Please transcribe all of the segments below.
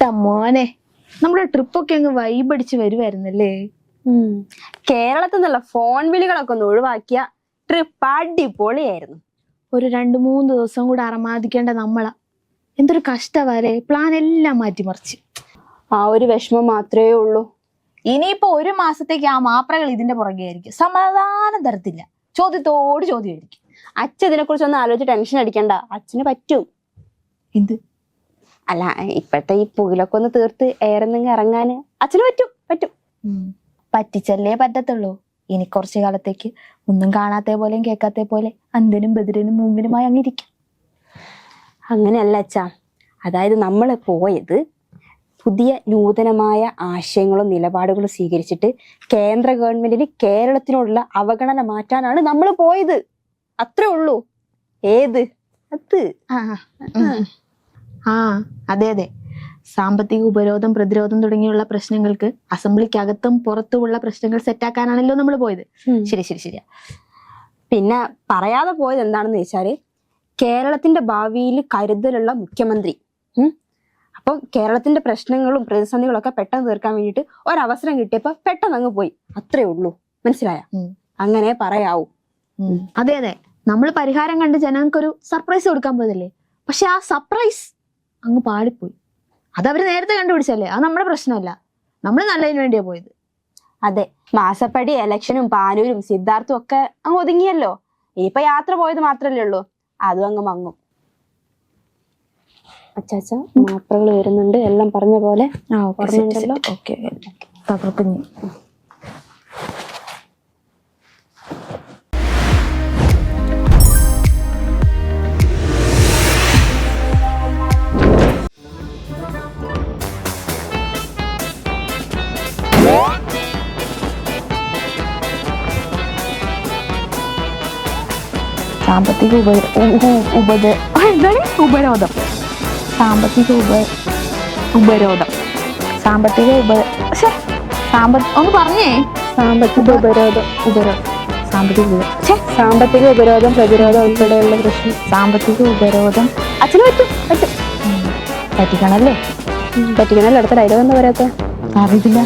മോനെ? നമ്മുടെ ട്രിപ്പൊക്കെ അങ്ങ് വൈബടിച്ച് വരുമായിരുന്നല്ലേ കേരളത്തിൽ നിന്നുള്ള ഫോൺ വിളികളൊക്കെ ഒന്ന് ഒഴിവാക്കിയ ട്രിപ്പ് അടിപൊളിയായിരുന്നു. ഒരു രണ്ട് മൂന്ന് ദിവസം കൂടെ അറമാദിക്കേണ്ട നമ്മളാ. എന്തൊരു കഷ്ടവരെ പ്ലാൻ എല്ലാം മാറ്റിമറിച്ച്. ആ ഒരു വിഷമം മാത്രമേ ഉള്ളൂ. ഇനിയിപ്പോ ഒരു മാസത്തേക്ക് ആ മാപ്രകൾ ഇതിന്റെ പുറകെ ആയിരിക്കും. സമാധാനം തരത്തില്ല. ചോദ്യത്തോട് ചോദ്യമായിരിക്കും അച്ഛൻ ഇതിനെ കുറിച്ച് ഒന്ന് ആലോചിച്ച് ടെൻഷൻ അടിക്കണ്ട. അച്ഛന് പറ്റും. എന്ത്? അല്ല ഇപ്പോഴത്തെ ഈ പുകിലൊക്കെ ഒന്ന് തീർത്ത് ഏറെന്നെങ്കിൽ ഇറങ്ങാന് അച്ഛന് പറ്റും പറ്റും. പറ്റിച്ചല്ലേ പറ്റത്തുള്ളൂ. ഇനി കുറച്ചു കാലത്തേക്ക് ഒന്നും കാണാത്ത പോലെയും കേൾക്കാത്ത പോലെ അന്തനും ബദിരനും മൂങ്ങിനുമായി അങ്ങിരിക്കും അങ്ങനെയല്ല അച്ഛാ. അതായത് നമ്മൾ പോയത് പുതിയ നൂതനമായ ആശയങ്ങളും നിലപാടുകളും സ്വീകരിച്ചിട്ട് കേന്ദ്ര ഗവൺമെന്റിന് കേരളത്തിനോടുള്ള അവഗണന മാറ്റാനാണ് നമ്മൾ പോയത്. അത്രേ ഉള്ളൂ. ഏത്? അത്. ആ. ആ അതെ അതെ. സാമ്പത്തിക ഉപരോധം പ്രതിരോധം തുടങ്ങിയുള്ള പ്രശ്നങ്ങൾക്ക് അസംബ്ലിക്കകത്തും പുറത്തുമുള്ള പ്രശ്നങ്ങൾ സെറ്റാക്കാനാണല്ലോ നമ്മൾ പോയത്. ശരി ശരി ശരി പിന്നെ പറയാതെ പോയത് എന്താണെന്ന് വെച്ചാൽ കേരളത്തിന്റെ ഭാവിയിൽ കരുതലുള്ള മുഖ്യമന്ത്രി അപ്പൊ കേരളത്തിന്റെ പ്രശ്നങ്ങളും പ്രതിസന്ധികളും ഒക്കെ പെട്ടെന്ന് തീർക്കാൻ വേണ്ടിയിട്ട് ഒരവസരം കിട്ടിയപ്പോ പെട്ടെന്ന് അങ്ങ് പോയി. അത്രേ ഉള്ളൂ. മനസ്സിലായ? അങ്ങനെ പറയാവൂ. അതെ അതെ. നമ്മൾ പരിഹാരം കണ്ട് ജനങ്ങൾക്കൊരു സർപ്രൈസ് കൊടുക്കാൻ പോയതല്ലേ? പക്ഷെ ആ സർപ്രൈസ് അങ്ങ് പാളിപ്പോയി. അത് അവർ നേരത്തെ കണ്ടുപിടിച്ചല്ലേ അത് നമ്മുടെ പ്രശ്നമല്ല. നമ്മൾ നല്ലതിന് വേണ്ടിയാ പോയത്. അതെ. മാസപ്പടി എലക്ഷനും പാനൂരും സിദ്ധാർത്ഥും ഒക്കെ അങ്ങ് ഒതുങ്ങിയല്ലോ. ഇനിയിപ്പൊ യാത്ര പോയത് മാത്രല്ലേ ഉള്ളൂ. അതും അങ്ങ് മങ്ങും. അച്ചാച്ച മാപ്പിളകൾ വരുന്നുണ്ട്. എല്ലാം പറഞ്ഞ പോലെ? ഓക്കെ. തകർക്കുഞ്ഞു സാമ്പത്തിക ഉപ ഉപത എന്താണ്? ഉപരോധം. സാമ്പത്തിക ഉപ ഉപരോധം. സാമ്പത്തിക ഉപ ശ്ശെ, സാമ്പ ഒന്ന് പറഞ്ഞേ. സാമ്പത്തിക ഉപരോധം. ഉപരോധം സാമ്പത്തിക സാമ്പത്തിക ഉപരോധം പ്രതിരോധം ഉൾപ്പെടെയുള്ള പ്രശ്നം. സാമ്പത്തിക ഉപരോധം. അച്ഛന് പറ്റും പറ്റും. പറ്റിക്കണല്ലേ? പറ്റിക്കണല്ലോ? അടുത്ത ഡയലോഗ് എന്താ പറയാത്ത? അറിയില്ല.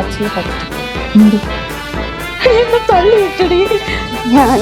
അച്ഛന് പറ്റും? എന്നെ തള്ളി വിട്ടടി ഞാൻ